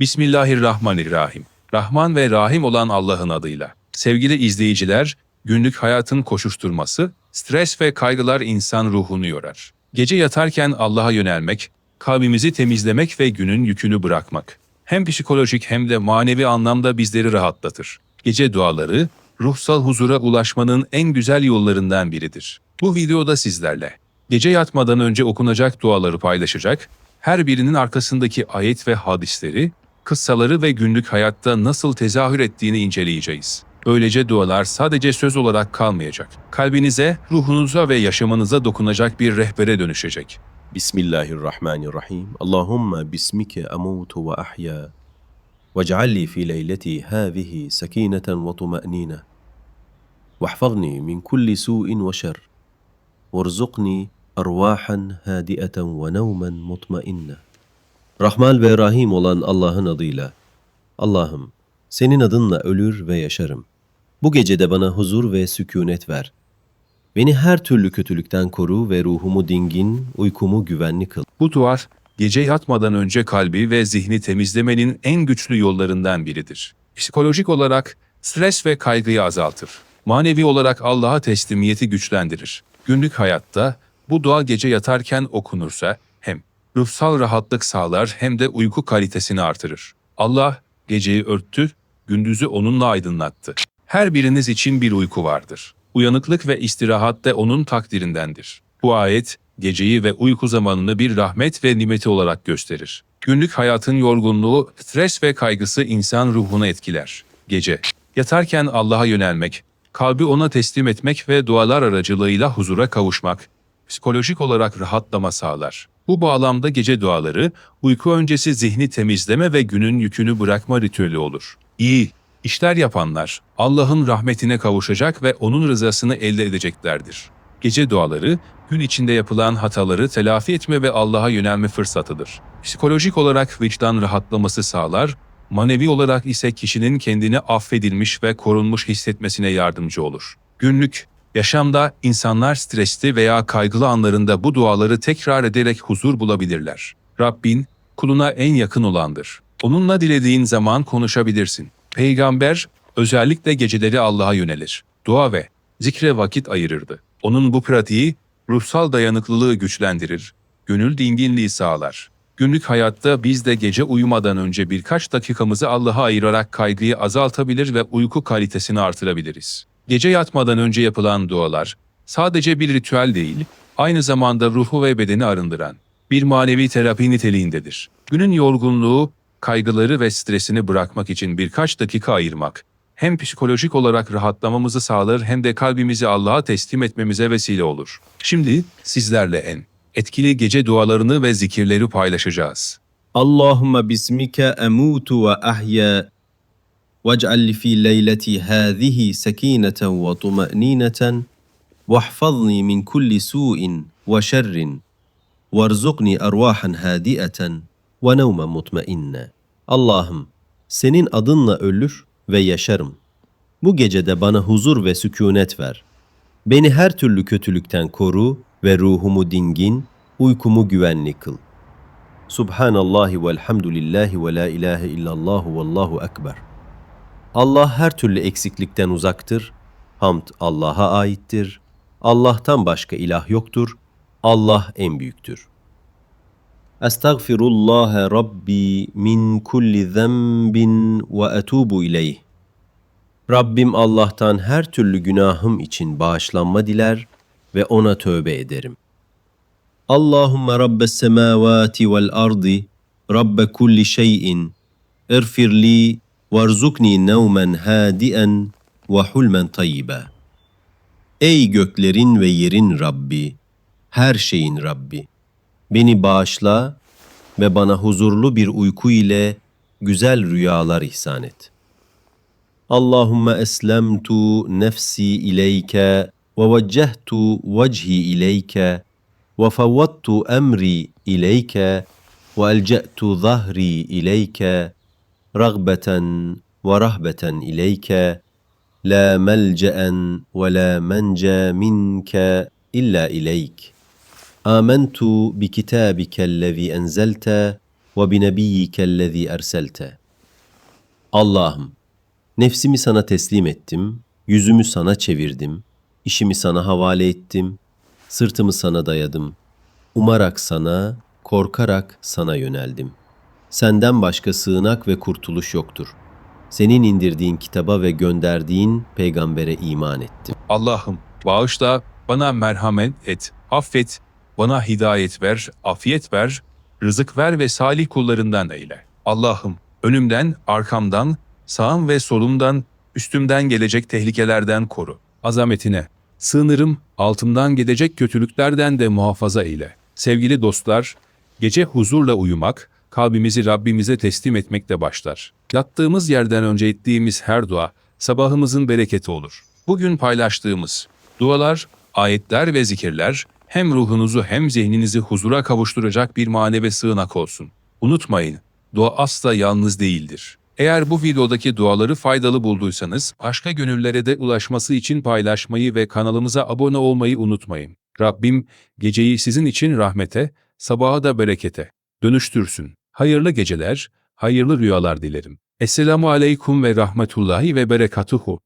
Bismillahirrahmanirrahim. Rahman ve Rahim olan Allah'ın adıyla. Sevgili izleyiciler, günlük hayatın koşuşturması, stres ve kaygılar insan ruhunu yorar. Gece yatarken Allah'a yönelmek, kalbimizi temizlemek ve günün yükünü bırakmak. Hem psikolojik hem de manevi anlamda bizleri rahatlatır. Gece duaları, ruhsal huzura ulaşmanın en güzel yollarından biridir. Bu videoda sizlerle gece yatmadan önce okunacak duaları paylaşacak, her birinin arkasındaki ayet ve hadisleri, kıssaları ve günlük hayatta nasıl tezahür ettiğini inceleyeceğiz. Böylece dualar sadece söz olarak kalmayacak. Kalbinize, ruhunuza ve yaşamınıza dokunacak bir rehbere dönüşecek. Bismillahirrahmanirrahim. Allahumma bismike amutu ve ahya. Vec'alli fi leyleti hâzihi sakineten ve tuma'nine. Vahfazni min kulli su'in ve şer. Verzukni ervahan hâdi'eten ve nevmen mutmainne. Rahman ve Rahim olan Allah'ın adıyla. Allah'ım, senin adınla ölür ve yaşarım. Bu gecede bana huzur ve sükunet ver. Beni her türlü kötülükten koru ve ruhumu dingin, uykumu güvenli kıl. Bu dua, gece yatmadan önce kalbi ve zihni temizlemenin en güçlü yollarından biridir. Psikolojik olarak stres ve kaygıyı azaltır. Manevi olarak Allah'a teslimiyeti güçlendirir. Günlük hayatta bu dua gece yatarken okunursa ruhsal rahatlık sağlar hem de uyku kalitesini artırır. Allah geceyi örttü, gündüzü onunla aydınlattı. Her biriniz için bir uyku vardır. Uyanıklık ve istirahat de onun takdirindendir. Bu ayet geceyi ve uyku zamanını bir rahmet ve nimeti olarak gösterir. Günlük hayatın yorgunluğu, stres ve kaygısı insan ruhunu etkiler. Gece, yatarken Allah'a yönelmek, kalbi ona teslim etmek ve dualar aracılığıyla huzura kavuşmak, psikolojik olarak rahatlama sağlar. Bu bağlamda gece duaları, uyku öncesi zihni temizleme ve günün yükünü bırakma ritüeli olur. İyi, işler yapanlar Allah'ın rahmetine kavuşacak ve onun rızasını elde edeceklerdir. Gece duaları, gün içinde yapılan hataları telafi etme ve Allah'a yönelme fırsatıdır. Psikolojik olarak vicdan rahatlaması sağlar, manevi olarak ise kişinin kendini affedilmiş ve korunmuş hissetmesine yardımcı olur. Günlük, yaşamda insanlar stresli veya kaygılı anlarında bu duaları tekrar ederek huzur bulabilirler. Rabbin, kuluna en yakın olandır. Onunla dilediğin zaman konuşabilirsin. Peygamber, özellikle geceleri Allah'a yönelir. Dua ve zikre vakit ayırırdı. Onun bu pratiği, ruhsal dayanıklılığı güçlendirir, gönül dinginliği sağlar. Günlük hayatta biz de gece uyumadan önce birkaç dakikamızı Allah'a ayırarak kaygıyı azaltabilir ve uyku kalitesini artırabiliriz. Gece yatmadan önce yapılan dualar sadece bir ritüel değil, aynı zamanda ruhu ve bedeni arındıran bir manevi terapi niteliğindedir. Günün yorgunluğu, kaygıları ve stresini bırakmak için birkaç dakika ayırmak, hem psikolojik olarak rahatlamamızı sağlar hem de kalbimizi Allah'a teslim etmemize vesile olur. Şimdi sizlerle en etkili gece dualarını ve zikirleri paylaşacağız. Allahümme bismike emutu ve ahya واجعل لي في ليلتي هذه سكينه وطمانينه واحفظني من كل سوء وشر وارزقني ارواحا هادئه ونوما مطمئنا Allah'ım senin adınla ölür ve yaşarım. Bu gecede bana huzur ve sükunet ver. Beni her türlü kötülükten koru ve ruhumu dingin, uykumu güvenli kıl. Subhanallahi velhamdülillahi ve la ilahe illallah vallahu ekber. Allah her türlü eksiklikten uzaktır. Hamd Allah'a aittir. Allah'tan başka ilah yoktur. Allah en büyüktür. Estağfirullah Rabbi min kulli zenbin ve etubu ileyh. Rabbim Allah'tan her türlü günahım için bağışlanma diler ve ona tövbe ederim. Allahümme rabbes semavati vel ardi, rabbe kulli şeyin, irfir li وارزقني نوما هادئا وحلما طيبا. Ey göklerin ve yerin Rabbi, her şeyin Rabbi, beni bağışla ve bana huzurlu bir uyku ile güzel rüyalar ihsan et. Allahümme eslemtu nefsi ileyke ve veccehtu vecihi ileyke ve fevvattu emri ileyke ve elce'tu zahri ileyke ragbeten ve rahbeten ileyke la melce'en ve la mence minke illa ileyk. Amentu bi kitabike allazi enzelte ve bi nebiyyike allazi erselte. Allah'ım nefsimi sana teslim ettim, yüzümü sana çevirdim, işimi sana havale ettim, sırtımı sana dayadım. Umarak sana, korkarak sana yöneldim. Senden başka sığınak ve kurtuluş yoktur. Senin indirdiğin kitaba ve gönderdiğin peygambere iman ettim. Allah'ım bağışla, bana merhamet et, affet, bana hidayet ver, afiyet ver, rızık ver ve salih kullarından eyle. Allah'ım önümden, arkamdan, sağım ve solumdan, üstümden gelecek tehlikelerden koru. Azametine, sığınırım, altımdan gelecek kötülüklerden de muhafaza eyle. Sevgili dostlar, gece huzurla uyumak, kalbimizi Rabbimize teslim etmekle başlar. Yattığımız yerden önce ettiğimiz her dua, sabahımızın bereketi olur. Bugün paylaştığımız dualar, ayetler ve zikirler hem ruhunuzu hem zihninizi huzura kavuşturacak bir manevi sığınak olsun. Unutmayın, dua asla yalnız değildir. Eğer bu videodaki duaları faydalı bulduysanız, başka gönüllere de ulaşması için paylaşmayı ve kanalımıza abone olmayı unutmayın. Rabbim geceyi sizin için rahmete, sabaha da berekete dönüştürsün. Hayırlı geceler, hayırlı rüyalar dilerim. Esselamu aleykum ve rahmetullahi ve berekatuhu.